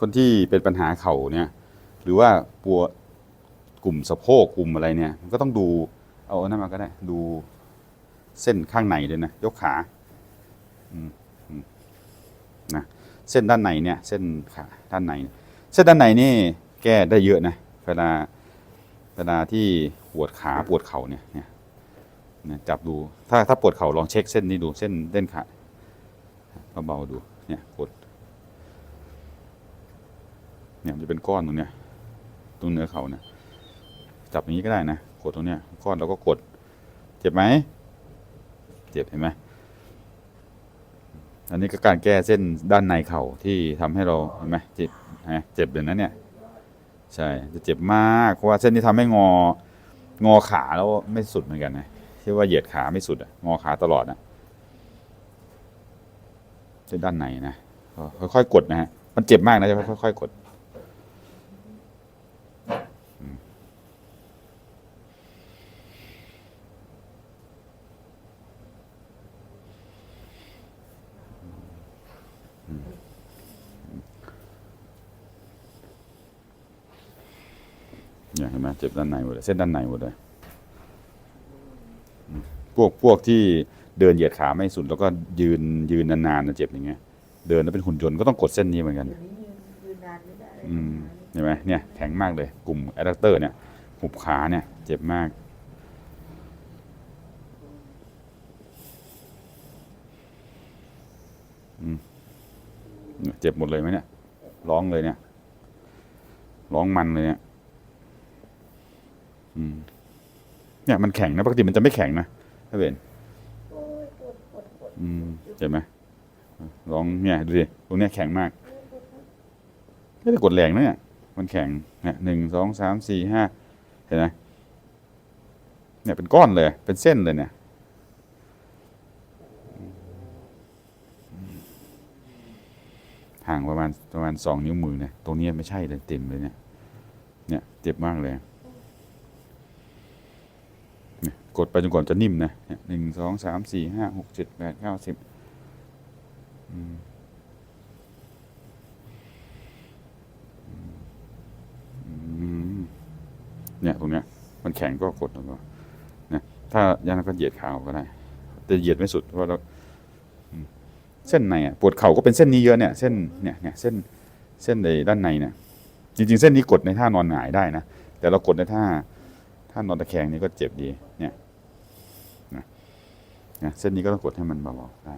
คนที่เป็นปัญหาเข่าเนี่ย หรือว่าปวดกลุ่มสะโพกกลุ่มอะไรเนี่ย มันก็ต้องดูเอาอันนั่นมาก็ได้ ดูเส้นข้างในด้วยนะ ยกขาอนะเส้นด้านในเนี่ย เส้นขาด้านใน เส้นด้านในนี่แก้ได้เยอะนะเวลาเวลาที่ปวดขาปวดเข่าเนี่ยเนี่ยเนี่ยจับดูถ้าถ้าปวดเข่าลองเช็คเส้นนี้ดูเส้นเส้นขาเบาๆดูเนี่ยปวด เนี่ยมันจะเป็นก้อนตรงเนี้ยตรงเนื้อเขาเนี่ยจับอย่างนี้ก็ได้นะกดตรงเนี้ยก้อนแล้วก็กด เจ็บไหมเจ็บเห็นไหมอันนี้ก็การแก้เส้นด้านในเข่าที่ทำให้เราเห็นไหมเจ็บฮะเจ็บเลยนะเนี่ยใช่จะเจ็บมากเพราะว่าเส้นที่ทำให้งองอขาแล้วไม่สุดเหมือนกันนะที่ว่าเหยียดขาไม่สุดอะงอขาตลอดนะเส้นด้านในนะค่อยๆกดนะฮะมันเจ็บมากนะจะค่อยๆกด เนี่ยเห็นไหมเจ็บด้านในหมดเลยเส้นด้านในหมดเลยอืมพวกพวกที่เดินเหยียดขาไม่สุดแล้วก็ยืนยืนนานๆนะเจ็บอย่างเงี้ย เดินแล้วเป็นหุ่นยนต์ก็ต้องกดเส้นนี้เหมือนกันเดี๋ยวนี้ยืนยืนนานไม่ได้เลยอืมเห็นไหมเนี่ยแข็งมากเลยกลุ่มแอดดักเตอร์เนี่ยหุบขาเนี่ย เจ็บมากอืมเนี่ยเจ็บหมดเลยไหมเนี่ย ร้องเลยเนี่ย ร้องมันเลยเนี่ยอืม เนี่ยมันแข็งนะปกติมันจะไม่แข็งนะถ้าเห็นโอ้ยปวดปวดปวดอืมเห็นไหมร้องเนี่ยดูสิตรงเนี้ยแข็งมากไม่ได้กดแรงนะเนี่ยมันแข็งเนี่ยหนึ่งสองสามสี่ห้าเห็นไหมเนี่ยเป็นก้อนเลย เป็นเส้นเลยเนี่ยห่างประมาณประมาณสองนิ้วมือเนี่ยตรงเนี้ยไม่ใช่เลยเต็มเลยเนี่ย เนี่ยเจ็บมากเลยเนี่ย กดไปจนกว่าจะนิ่มนะหนึ่งสองสามสี่ห้าหกเจ็ดแปดเก้าสิบเนี่ยตรงเนี้ยมันแข็งก็กดแล้วก็นะถ้าย่างก็เหยียดขาก็ได้แต่เหยียดไม่สุดเพราะเราเส้นในอะปวดเข่าก็เป็นเส้นนี้เยอะเนี่ยเส้นเนี่ยเนี่ยเส้นเส้นในด้านในเนี่ยจริง ๆ เส้นนี้กดในท่านอนหงายได้นะแต่เรากดในท่าท่านอนตะแคงนี่ก็เจ็บดีเนี่ย เส้นนี้ก็ต้องกดให้มันเบาๆได้